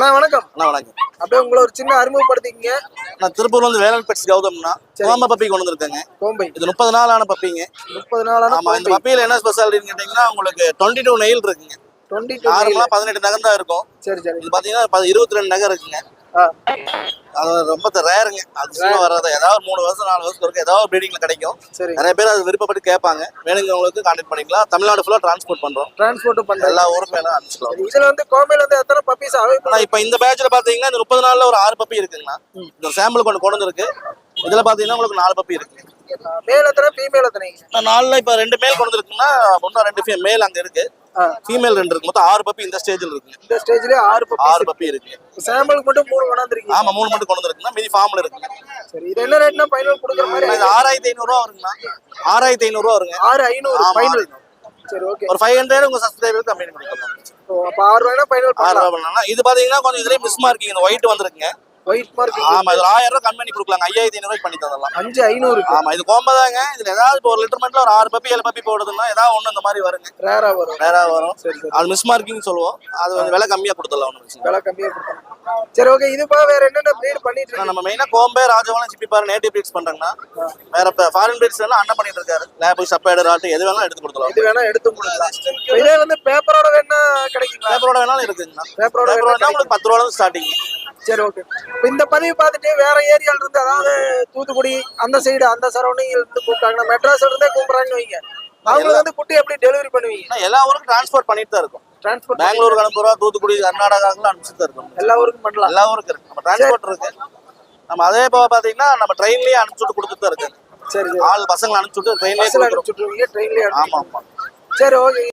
அண்ணா வணக்கம். அண்ணா வணக்கம். அப்படியே உங்களை ஒரு சின்ன அறிமுகப்படுத்திக்கங்க. நான் திருப்பூர்ல இருந்து வேலன் பெட்ஸ் கௌதம்னா கோம்ப பப்பி கொண்டு வந்திருக்கேங்க. கோம்பை. இது முப்பது நாள் ஆன பப்பிங்க. முப்பது நாளான ஆமா இந்த பப்பியில என்ன ஸ்பெஷாலிட்டின்னு கேட்டீங்கன்னா உங்களுக்கு டுவெண்ட்டி டூ நெயில் இருக்குங்க டுவெண்ட்டி டூ பதினெட்டு நகம் தான் இருக்கும். சரி சரி. இது பாத்தீங்கன்னா பதி- இருபத்தி ரெண்டு நகை இருக்குங்க. அது ரொம்ப ரேருங்க அது வராது. ஏதாவது மூணு வருஷம் நாலு வருஷம் இருக்கு ஏதாவது ப்ரீடிங்ல கிடைக்கும். சரி நிறைய பேர் அது விருப்பப்பட்டு கேட்பாங்க. வேணுங்கிறவங்களுக்கு கான்டாக்ட் பண்ணிக்கலாம். தமிழ்நாடு ஃபுல்லா டிரான்ஸ்போர்ட் பண்றோம். டிரான்ஸ்போர்ட் பண்றது எல்லா ஊருக்கும் வேணா அனுப்பிச்சிக்கலாம். இதுல வந்து கோம்பையில வந்து எத்தனை பப்பீஸ் ஆனா இப்ப இந்த பேட்ச்ல பாத்தீங்கன்னா இந்த முப்பது நாள்ல ஒரு ஆறு பப்பி இருக்குங்கண்ணா. இந்த சாம்பிள் கொண்டு கொண்டு வந்திருக்கு. இதுல பாத்தீங்கன்னா உங்களுக்கு நாலு பப்பி இருக்கு. மேல் எத்தனை? ஃபீமேல் எத்தனை நாலுல இப்ப ரெண்டு மேல் கொண்டு வந்திருக்குன்னா இன்னும் ரெண்டு மேல் அங்க இருக்கு. ஃபீமேல் ரெண்டு இருக்கு. மொத்தம் ஆறு பப்பி இந்த ஸ்டேஜ்ல இருக்கு. இந்த ஸ்டேஜ்லயே ஆறு ஆறு பப்பீஸ் பப்பி இருக்கு. சாம்பிளுக்கு மட்டும் மூணு கொண்டாந்துருக்கீங்க. ஆமா மூணு மட்டும் கொண்டு வந்திருக்குன்னா மீதி ஃபார்ம்ல இருக்கு. சரி இது என்ன ரேட்னா ஃபைனல் கொடுக்குற மாதிரி இது ஆறாயிரத்தி ஐநூறு ரூபா வருங்கண்ணா. ஆறாயிரத்தி ஐநூறு ரூபா வருங்க. ஆறு ஐநூறு ஃபைனல் ஆறு. சரி ஓகே ஒரு ஃபைவ் ஹண்ட்ரட் உங்க சப்ஸ்கிரைபருக்கு கம்மி பண்ணி கொடுக்கலாம் அப்ப ஆறு ரூபாய்னா ஃபைனல் ஆறு ரூபா பண்ணலாம். இது பாத்தீங்கன்னா கொஞ்சம் இதுலயே மிஸ் மார்க்கிங் இந்த ஒயிட் வந்திருக்குங்க. ஒயிட் மார்க் ஆமா இது ஆயிரம் ரூபாய் கம்மி பண்ணி கொடுக்கலாம் ஐயாயிரத்தி ஐநூறு ரூபாய் பண்ணி தரலாம். அஞ்சு ஐநூறு. ஆமா இது கோம்பதாங்க. இதுல ஏதாவது இப்போ ஒரு லிட்டர் மட்டும் ஒரு ஆறு பப்பி ஏழு பப்பி போடுதுன்னா ஏதாவது ஒண்ணு இந்த மாதிரி வருங்க. ரேரா வரும். நேரா வரும். அது மிஸ் மார்க்கிங் சொல்லுவோம். அது வந்து விலை கம்மியா கொடுத்துடலாம் இல்லை. விலை கம்மியா கொடுக்கலாம். சரி ஓகே இது போக வேற என்னென்ன ப்ரீட் பண்ணிட்டு ஆனா இருக்கீங்க? நம்ம மெயினா கோம்பே ராஜவலம் சிப்பி பாரு நேட்டிவ் பிரீட்ஸ் பண்றாங்கன்னா வேற ஃபாரின் பிரீட்ஸ் எல்லாம் அண்ணன் பண்ணிட்டு இருக்காரு. லேபு சப்பேடு ராட்டு எது வேணாலும் எடுத்து கொடுத்துலாம் இது வேணா எடுத்து கொடுக்கலாம். இதே வந்து பேப்பரோட வேணா கிடைக்குங்களா? பேப்பரோட வேணாலும் இருக்குங்கண்ணா பேப்பரோட பேப்பரோட வேணா உங்களுக்கு பத்து ரூபா ஸ்டார்டிங் சரி ஓகே இப்ப இந்த பதிவு பார்த்துட்டு வேற ஏரியால இருந்து அதாவது தூத்துக்குடி அந்த சைடு அந்த சரௌண்டிங் இருந்து கூப்பிட்டாங்கன்னா மெட்ராஸ்ல இருந்தே கூப்பிடுறாங்கன்னு வைங்க. அவங்களுக்கு வந்து குட்டி எப்படி டெலிவரி பண்ணுவீங்க? எல்லா ஊருக்கும் டிரான்ஸ்போர்ட் பண்ணிட்டு தான் இருக்கும். டிரான்ஸ்போர்ட் பெங்களூருக்கு அனுப்புறோம் தூத்துக்குடி கர்நாடகாவுக்குலாம் அனுப்பிச்சுட்டு இருக்கும். எல்லா ஊருக்கும் பண்ணலாம். எல்லா ஊருக்கும் இருக்கு. நம்ம டிரான்ஸ்போர்ட் இருக்கு. நம்ம அதே போக பாத்தீங்கன்னா நம்ம ட்ரெயின்லயே அனுப்பிச்சுட்டு கொடுத்துட்டு தான் இருக்கு சரி ஆள் பசங்களை அனுப்பிச்சுட்டு ட்ரெயின்லயே ட்ரெயின்லயே ஆமா ஆமா. சரி ஓகே